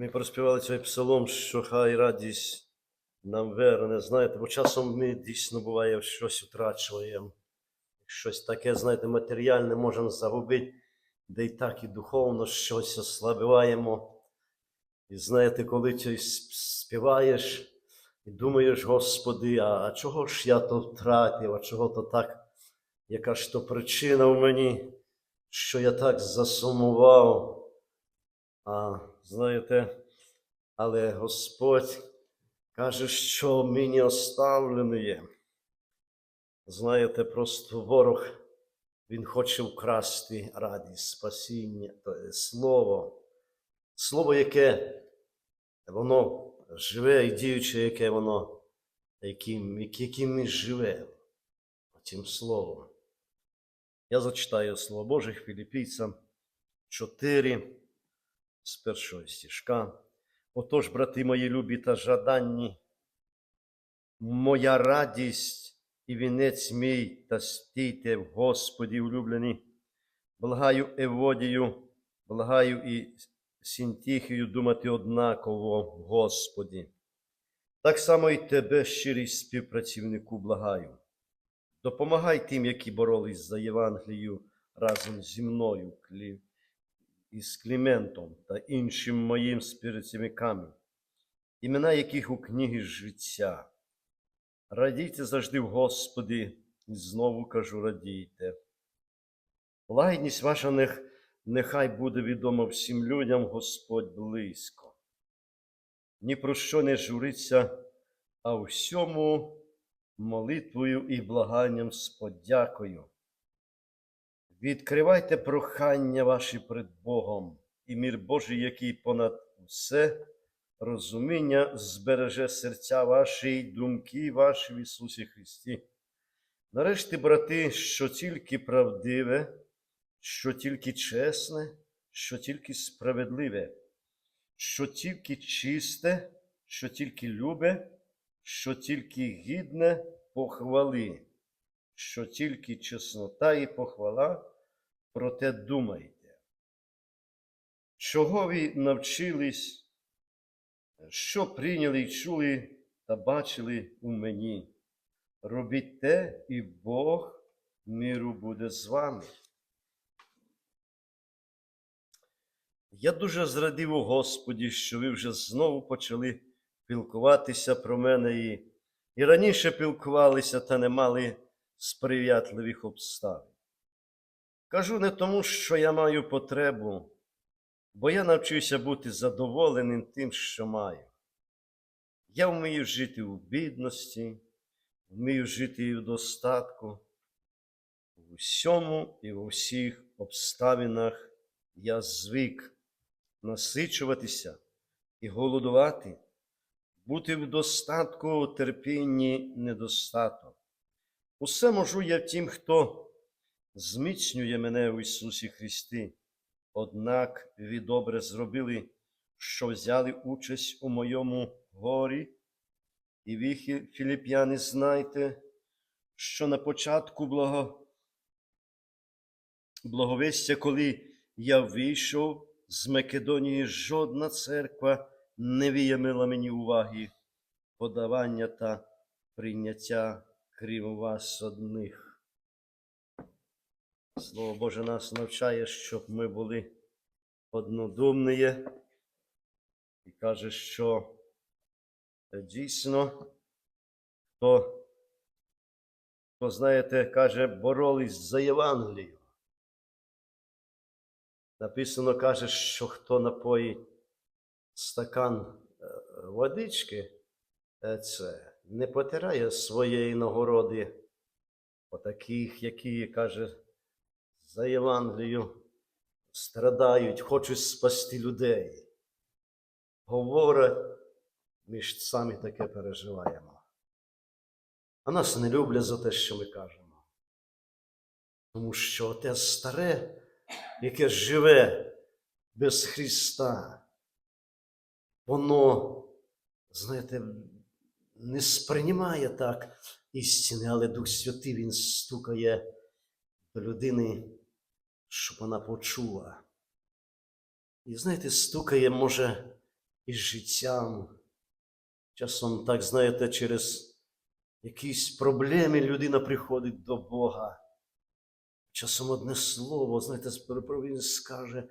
Ми проспівали цей псалом, що хай радість нам верне. Знаєте, бо часом ми дійсно буває щось втрачуємо. Щось таке, знаєте, матеріальне можемо загубити, де й так і духовно щось ослабіваємо. І знаєте, коли ти співаєш і думаєш, Господи, а чого ж я то втратив, а чого то так, яка ж то причина в мені, що я так засумував. А знаєте, але Господь каже, що мені оставлений є. Знаєте, просто ворог, він хоче вкрасти радість, спасіння, слово. Слово, яке воно живе і діюче, яке воно, яким, яким ми живемо, тим словом. Я зачитаю Слово Боже Філіппійцям 4 з першого стіжка. Отож, брати мої любі та жаданні, моя радість і вінець мій, та стійте в Господі улюблені. Благаю Еводію, благаю і Сінтіхію думати однаково Господі. Так само і тебе, щирий співпрацівнику, благаю. Допомагай тим, які боролись за Євангелію разом зі мною, із Кліментом та іншим моїм співпрацівниками, імена яких у книгі життя. Радійте завжди в Господі, і знову кажу, радійте. Лагідність ваша нех, нехай буде відома всім людям, Господь близько. Ні про що не журиться, а всьому молитвою і благанням з подякою. Відкривайте прохання ваші перед Богом, і мір Божий, який понад усе розуміння збереже серця ваші думки ваші в Ісусі Христі. Нарешті, брати, що тільки правдиве, що тільки чесне, що тільки справедливе, що тільки чисте, що тільки любе, що тільки гідне похвали, що тільки чеснота і похвала, про те думайте. Чого ви навчились, що прийняли і чули та бачили у мені? Робіть те, і Бог миру буде з вами. Я дуже зрадів у Господі, що ви вже знову почали пілкуватися про мене і, і раніше пілкувалися та не мали сприятливих обставин. Кажу не тому, що я маю потребу, бо я навчився бути задоволеним тим, що маю. Я вмію жити у бідності, вмію жити і в достатку. В усьому і в усіх обставинах я звик насичуватися і голодувати, бути в достатку, терпінні недостаток. Усе можу я тим, хто зміцнює мене в Ісусі Христі. Однак ви добре зробили, що взяли участь у моєму горі, і ви, філіп'яни, знайте, що на початку благо... благовестя, коли я вийшов з Македонії, жодна церква не виявила мені уваги, подавання та прийняття крім вас одних. Слово Боже нас навчає, щоб ми були однодумні, і каже, що дійсно, хто, хто знаєте, каже, боролись за Євангелію. Написано каже, що хто напоїть стакан е, водички, е, це не потирає своєї нагороди, отаких, які, каже, за Євангелію страдають, хочуть спасти людей. Говорять, ми ж самі таке переживаємо. А нас не люблять за те, що ми кажемо. Тому що те старе, яке живе без Христа, воно, знаєте, не сприймає так істини, але Дух Святий Він стукає до людини, щоб вона почула. І знаєте, стукає, може, із життям. Часом, так знаєте, через якісь проблеми людина приходить до Бога. Часом одне слово, знаєте, перепровін скаже,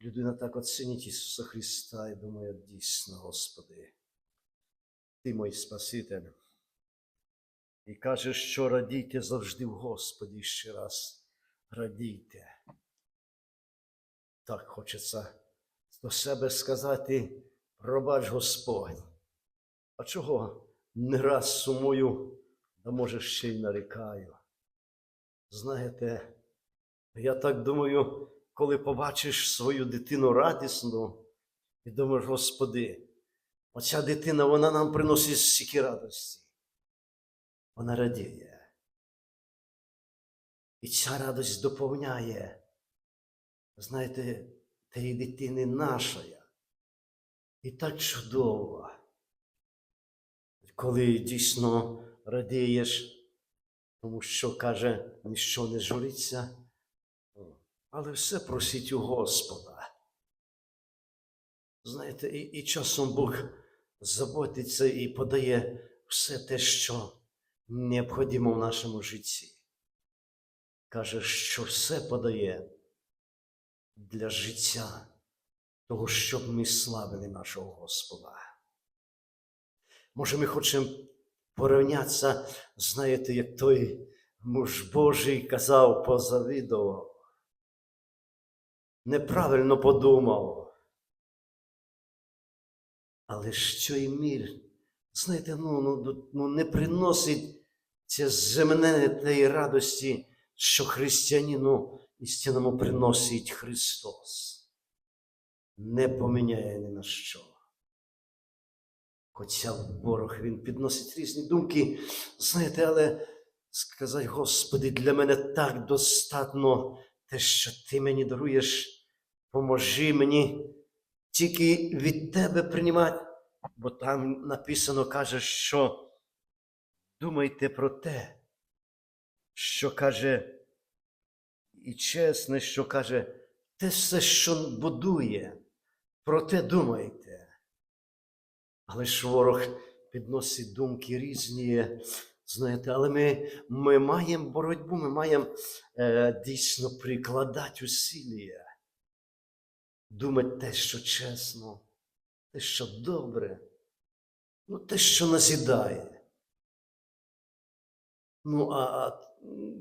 людина так оцінить Ісуса Христа і думає, дійсно, Господи, Ти мій Спаситель. І каже, що радійте завжди в Господі ще раз. Радійте. Так хочеться до себе сказати, пробач Господь. А чого не раз сумую, а може ще й нарікаю? Знаєте, я так думаю, коли побачиш свою дитину радісну, і думаєш, Господи, оця дитина, вона нам приносить стільки радості. Вона радіє. І ця радость доповняє, знаєте, тієї дитини нашої. І так чудово, коли дійсно радієш, тому що каже, ніщо не журиться, але все просить у Господа. Знаєте, і, і часом Бог заботиться і подає все те, що необхідно в нашому житті. Каже, що все подає для життя, того, щоб ми славили нашого Господа. Може, ми хочемо порівнятися, знаєте, як той муж Божий казав, позавідував. Неправильно подумав. Але що і мір, знаєте, ну, ну, ну не приносить це земне тієї радості, що християнину істинному приносить Христос. Не поміняє ні на що. Хоча ворог він підносить різні думки, знаєте, але сказати, Господи, для мене так достатньо те, що Ти мені даруєш, поможи мені тільки від Тебе приймати, бо там написано каже, що думайте про те, що каже, і чесне, що каже, те все, що будує, про те думайте. Але ж ворог підносить думки різні, знаєте, але ми, ми маємо боротьбу, ми маємо е, дійсно прикладати усилля, думати те, що чесно, те, що добре, ну, те, що назідає. Ну, а,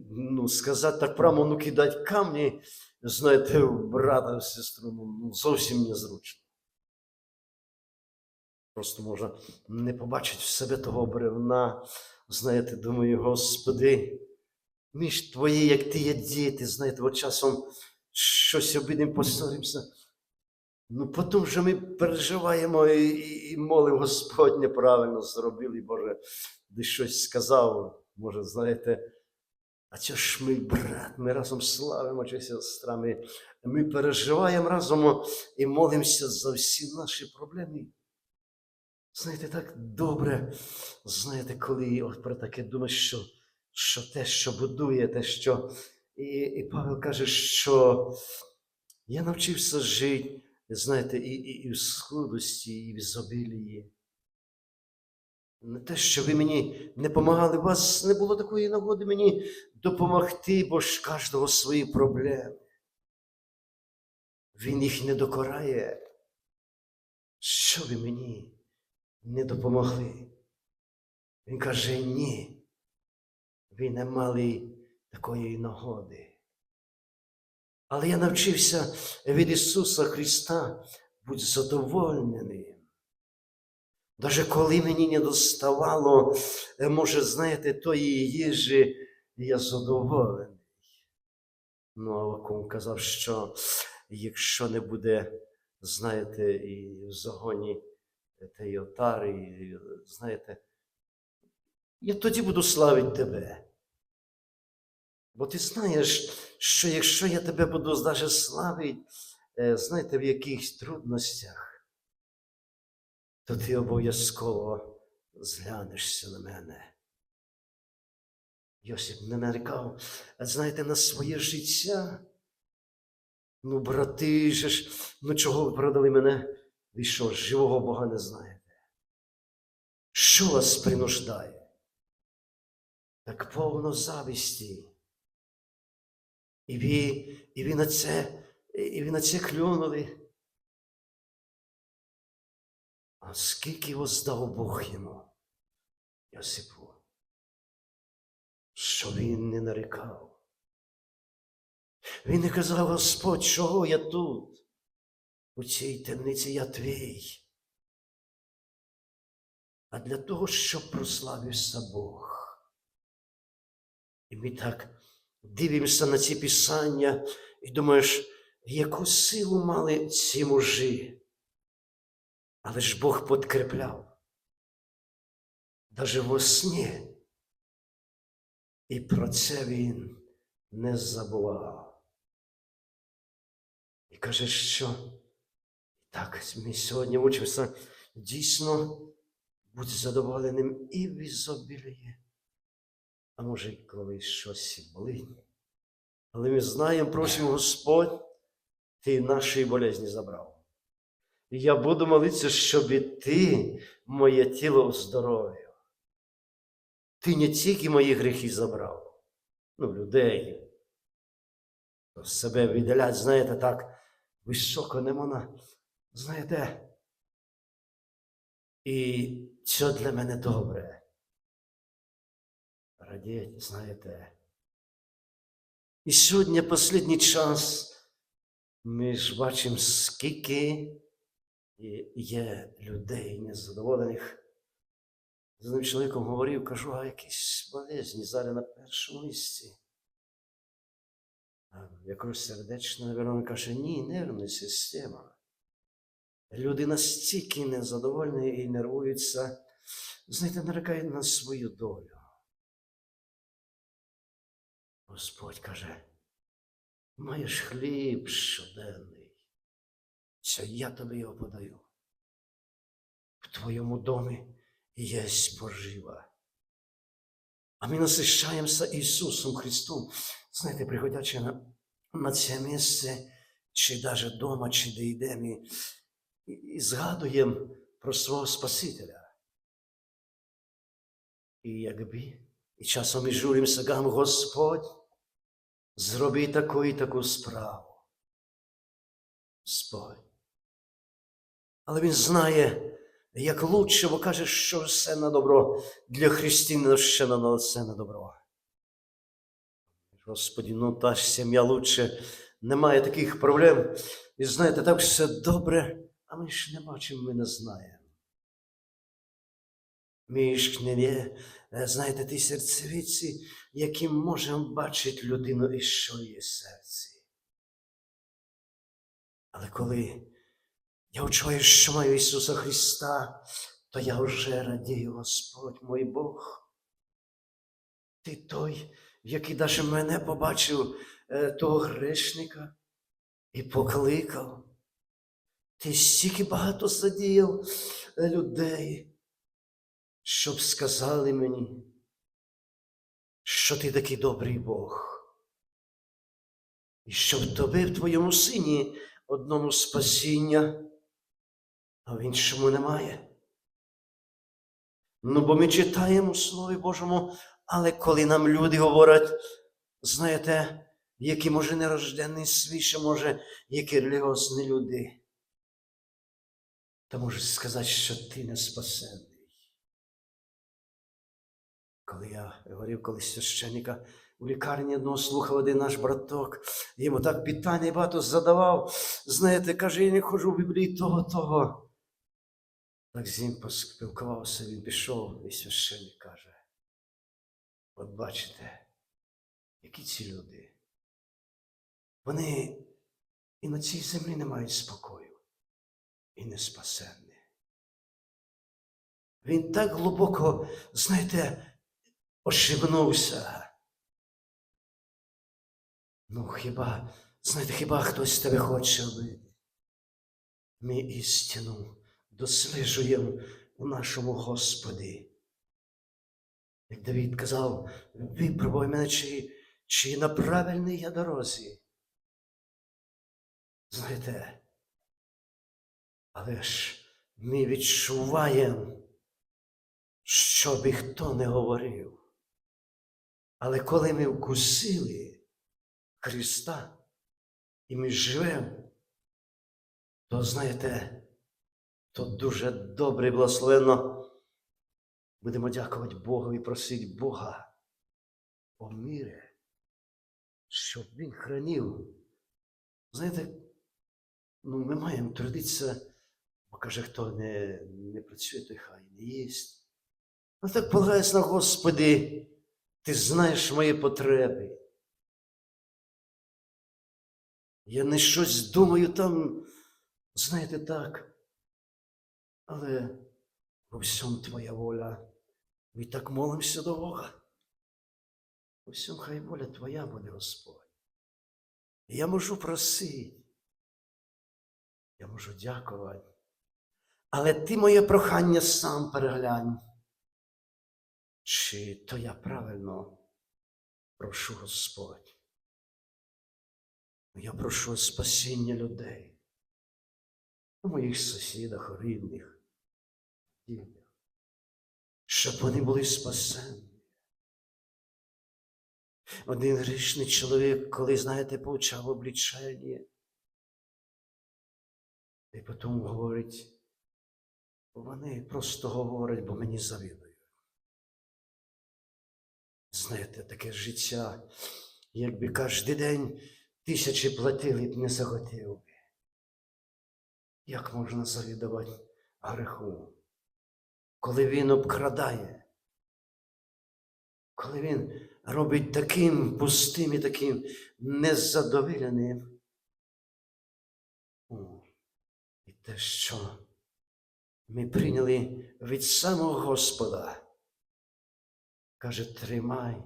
ну, сказати так прямо, ну кидати камні, знаєте, брата, в сестру, ну, ну, зовсім незручно. Просто можна не побачити в себе того бревна, знаєте, думаю, Господи, ми ж твої, як ти є діти, знаєте, от часом щось обидим поссоримося. Ну, потім вже ми переживаємо і, і, і молимо Господь неправильно зробили, Боже, де щось сказав, може, знаєте. А це ж ми, брат, ми разом славимо чи сестра, ми, ми переживаємо разом і молимося за всі наші проблеми. Знаєте, так добре, знаєте, коли от про таке думаєш, що, що те, що будує, те, що. І, і Павел каже, що я навчився жити, знаєте, і, і, і в скудості, і в ізобілії. Не те, що ви мені не допомагали, у вас не було такої нагоди мені допомогти, бо ж кожного свої проблеми. Він їх не докорає. Що ви мені не допомогли? Він каже, ні. Ви не мали такої нагоди. Але я навчився від Ісуса Христа бути задоволеним. Даже коли мені не доставало, е, може, знаєте, тої їжі, я задоволений. Ну, Авакум казав, що якщо не буде, знаєте, і в загоні тієї отари, і, знаєте, я тоді буду славити тебе. Бо ти знаєш, що якщо я тебе буду навіть славити, е, знаєте, в якихось трудностях, то ти обов'язково зглянешся на мене. Йосип не нарікав, а знаєте, на своє життя. Ну, брати ж, ну чого ви продали мене Ви що, живого Бога не знаєте? Що вас принуждає? Так повно зависті. І ви, і ви на це, і ви на це клюнули. Скільки воздав Бог йому, Йосипу, що він не нарікав. Він не казав, Господь, чого я тут? У цій темниці я твій. А для того, щоб прославився Бог. І ми так дивимося на ці писання і думаєш, яку силу мали ці мужі. Але ж Бог подкрепляв. Даже во сні. І про це він не забував. І каже, що так, ми сьогодні учимося дійсно будь задоволеним і в ізобілії. А може, коли щось і болить. Але ми знаємо, просимо Господь, ти наші болезні забрав. Я буду молитися, щоб і ти моє тіло оздоровив. Ти не тільки мої гріхи забрав, ну, людей. Себе віддалять, знаєте, так високо не знаєте. І це для мене добре. Радіть, знаєте. І сьогодні останній час ми ж бачимо, скільки є людей незадоволених. З одним чоловіком говорив, кажу, а якісь болезні зараз на першому місці. Якось сердечно, він каже, ні, нервна система. Люди настільки незадоволені і нервуються, знаєте, нарікають на свою долю. Господь каже, маєш хліб щоденний, це я тобі його подаю. В твоєму домі є пожива. А ми насищаємося Ісусом Христом. Знаєте, приходячи на, на це місце, чи навіть вдома, чи де йдемо, і, і згадуємо про свого Спасителя. І якби, і часом ми журимося, кажемо, Господь, зроби таку і таку справу. Господь. Але Він знає, як лучше, бо каже, що все на добро для християна ще на все на добро. Господі, ну та сім'я лучше, немає таких проблем. І знаєте, так все добре, а ми ж не бачимо, ми не знаємо. Ми ж не є, е, знаєте, ті серцевиці, які можемо бачити людину і що в серці. Але коли я вчую, що маю Ісуса Христа, то я вже радію, Господь мой Бог. Ти той, який даже мене побачив, е, того грешника, і покликав. Ти стільки багато задіяв е, людей, щоб сказали мені, що ти такий добрий Бог. І що в тобі, в твоєму сині, одному спасіння, а в іншому немає. Ну, бо ми читаємо у Слові Божому, але коли нам люди говорять, знаєте, які може нерожденний свіше, може, які релігіозні люди, то можуть сказати, що ти не спасений. Коли я говорив колись священника у лікарні одного слухав один наш браток, йому так питання багато задавав. Знаєте, каже, я не ходжу в Біблії того, того. Ним поспілкувався, він пішов, і священник каже. От бачите, які ці люди. Вони і на цій землі не мають спокою і не спасенні. Він так глибоко, знаєте, ошибнувся. Ну, хіба, знаєте, хіба хтось тебе хоче вбити? Ми істину досліджуємо у нашому Господі. Як Давід казав, випробуй мене, чи, чи на правильній я дорозі. Знаєте, Але ж ми відчуваємо, що би хто не говорив. Але коли ми вкусили Христа і ми живемо, то знаєте, то дуже добре і благословенно будемо дякувати Богу і просити Бога о мірі, щоб Він хранив. Знаєте, ну, ми маємо трудитися, бо каже, хто не, не працює, той хай не їсть. Ну так полагаюсь на Господи, ти знаєш мої потреби. Я не щось думаю там, знаєте, так, але у всьому твоя воля. Ми так молимося до Бога. У хай воля Твоя буде, Господь. Я можу просити, я можу дякувати. Але ти моє прохання сам переглянь. Чи то я правильно прошу Господь? Я прошу спасіння людей, моїх сусідах, рідних, дітях, щоб вони були спасені. Один грішний чоловік, коли, знаєте, получав облічення, і потім говорить, вони просто говорять, бо мені завідують. Знаєте, таке життя, якби кожен день тисячі платили б не захотів. Як можна завідувати греху, коли він обкрадає, коли він робить таким пустим і таким незадоволеним. І те, що ми прийняли від самого Господа, каже, тримай,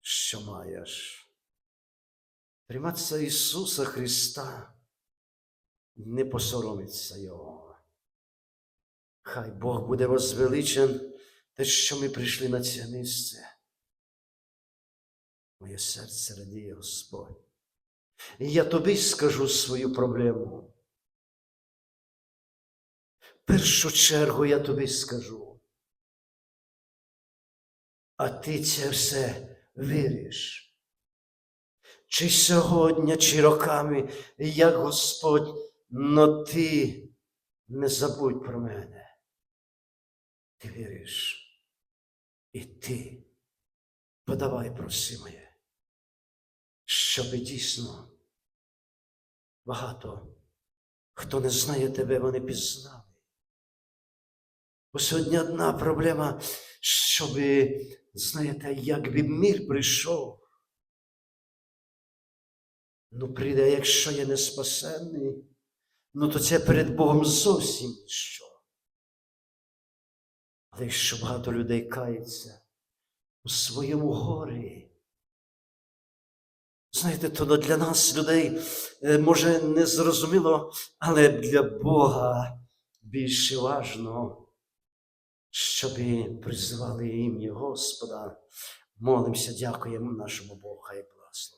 що маєш. Триматися Ісуса Христа, не посоромиться Його. Хай Бог буде возвеличен те, що ми прийшли на це місце. Моє серце радіє, Господь. І я тобі скажу свою проблему. Першу чергу я тобі скажу. А ти це все віриш. Чи сьогодні, чи роками, як Господь, но ти не забудь про мене. Ти віриш. І ти подавай проси моє, щоб дійсно багато, хто не знає тебе, вони пізнали. Бо сьогодні одна проблема, щоб, знаєте, якби мир прийшов. Ну, прийде, якщо я не спасенний, ну то це перед Богом зовсім що. Але якщо багато людей кається у своєму горі, знаєте, то для нас, людей, е, може не зрозуміло, але для Бога більше важно, щоб призивали ім'я Господа. Молимося, дякуємо нашому Богу, хай благословить.